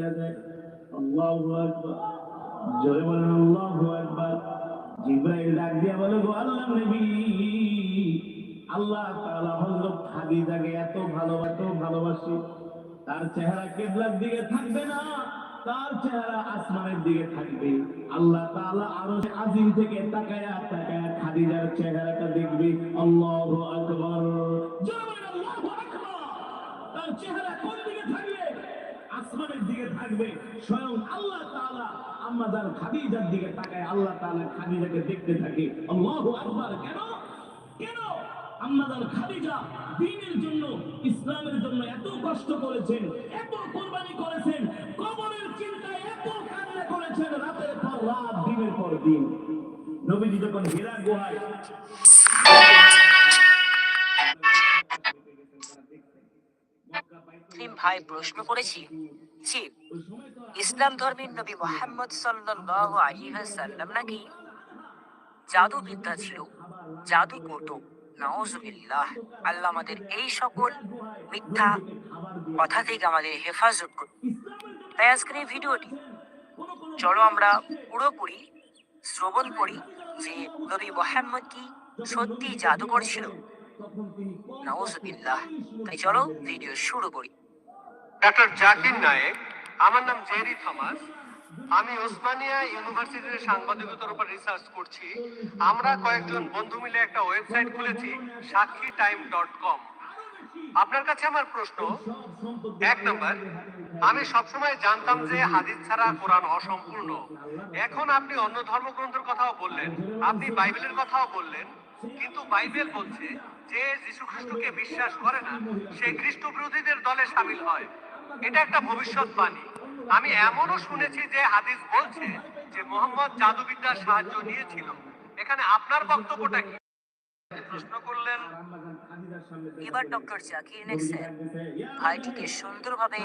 দিয়া যায় আল্লাহু আকবার। জয় বলেন, আল্লাহু আকবার। জিব্রাইল ডাক দিয়া বলে, গো আল্লাহ নবী, আল্লাহ তাআলা হযরত খাদিজাকে এত ভালোবাসো ভালোবাসি। তার চেহারা কিবলার দিকে থাকবে না, তার চেহারা আসমানের দিকে থাকবে। আল্লাহ তাআলা আরও আজিম থেকে তাকায়া তাকায়া খাদিজার চেহারাটা দেখবে। আল্লাহু আকবার। জয় বলেন, আল্লাহু আকবার। তার চেহারা কোন দিকে থাকবে? আসমানের দিকে থাকবে, স্বয়ং আল্লাহ তাআলা আম্মাজান খাদিজার দিকে তাকায়, আল্লাহ তাআলা খাদিজাকে দেখতে থাকে। আল্লাহু আকবার। কেন? কেন? আম্মাজান খাদিজা দ্বীনের জন্য, ইসলামের জন্য এত কষ্ট করেছেন, এত কুরবানি করেছেন, কবরের চিন্তায় এত কান্না করেছেন, রাতের পর রাত, দিনের পর দিন। নবীজি যখন হীরা গুহায় মুসলিম ভাই প্রশ্ন করেছি জি ইসলাম ধর্মের নবী মোহাম্মদ সাল্লাল্লাহু আলাইহি ওয়াসাল্লাম নাকি জাদু বিদ্যা ছিল, জাদু করত আল্লাহ আমাদের এই সকল মিথ্যা কথা থেকে আমাদের হেফাজত তাই আজকের এই ভিডিওটি, চলো আমরা পুরোপুরি শ্রবণ করি যে নবী মোহাম্মদ কি সত্যি জাদুকর ছিল। নাউজুবিল্লাহ। তাই চলো ভিডিও শুরু করি। ডক্টর জাকির নায়েক, আমার নাম জেরি থমাস। আমি ওসমানিয়া ইউনিভার্সিটির সাংবাদিকতার উপর রিসার্চ করছি। আমরা কয়েকজন বন্ধু মিলে একটা ওয়েবসাইট খুলেছি সাক্ষী টাইম ডট কম। আপনার কাছে আমার প্রশ্ন, এক নম্বর, আমি সবসময় জানতাম যে হাদিস ছাড়া কোরআন অসম্পূর্ণ। এখন আপনি অন্য ধর্মগ্রন্থের কথাও বললেন, আপনি বাইবেলের কথাও বললেন, কিন্তু বাইবেল বলছে যে যীশু খ্রিস্টকে বিশ্বাস করে না, সে খ্রিস্ট বিরোধীদের দলে সামিল হয়। এটা একটা ভবিষ্যৎবাণী। আমি এমনও শুনেছি যে হাদিস বলছে যে মোহাম্মদ জাদুবিদ্যার সাহায্য নিয়েছিল। এখানে আপনার বক্তব্যটা কি? প্রশ্ন করলেন, এবার ডক্টর জাকির নায়েক স্যার ভাইটিকে সুন্দরভাবে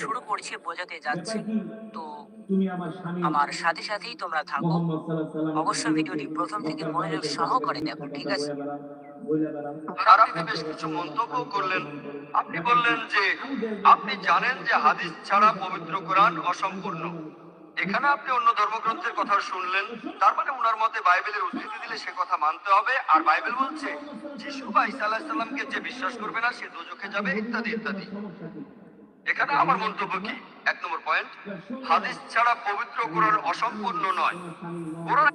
শুরু করছে, বোঝাতে যাচ্ছে। তো আমার সাথে সাথেই তোমরা থাকো। অবশ্যই ভিডিওটি প্রথম থেকে মনোযোগ সহকারে দেখো, ঠিক আছে? আর আপনি বেশ কিছু মন্তব্য করলেন। আপনি বললেন যে, আপনি জানেন যে হাদিস ছাড়া পবিত্র কোরআন অসম্পূর্ণ। এখানে আপনি অন্য ধর্মগ্রন্থের কথা শুনলেন। তার মানে ওনার মতে বাইবেলের উদ্ধৃতি দিলে সে কথা মানতে হবে। আর বাইবেল বলছে যিশু বা ঈসা আলাইহিস সালামকে যে বিশ্বাস করবে না সে দোজখে যাবে ইত্যাদি ইত্যাদি। এখানে আমার মন্তব্য কি? এক নম্বর পয়েন্ট হাদিস ছাড়া পবিত্র কোরআন অসম্পূর্ণ নয়। কোরআন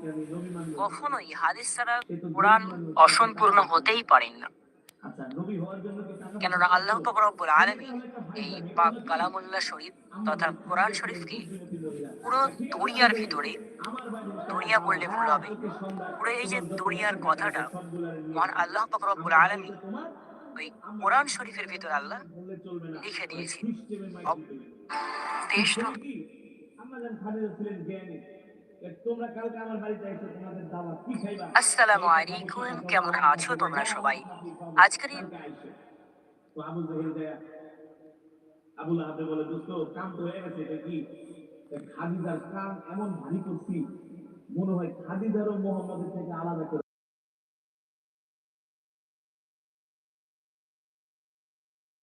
কখনোই হাদিস ছাড়া কোরআন অসম্পূর্ণ হতেই পারেন না। আচ্ছা নবী হওয়ার জন্য কেননা আল্লাহ পাক রব্বুল আলামিন এই পাক কালামুল্লাহ শরীফ তথা কোরআন শরীফকে পুরো দরিয়ার ভিতরে দরিয়া বললে ভুল হবে পুরো এই যে দরিয়ার কথাটা, মহান আল্লাহ পাক রব্বুল আলামিন ওই কোরআন শরীফের ভিতর আল্লাহ লিখে দিয়েছে আসসালামু আলাইকুম, কেমন আছো তোমরা সবাই আজকের। তো আবু জহেল দেয়া আবুল আহাবে বলে, দোস্ত, কাম তো হয়ে গেছে, এটা কি? খাদিজার কাম এমন ভারী করছি, মনে হয় খাদিজারও মোহাম্মদের থেকে আলাদা করে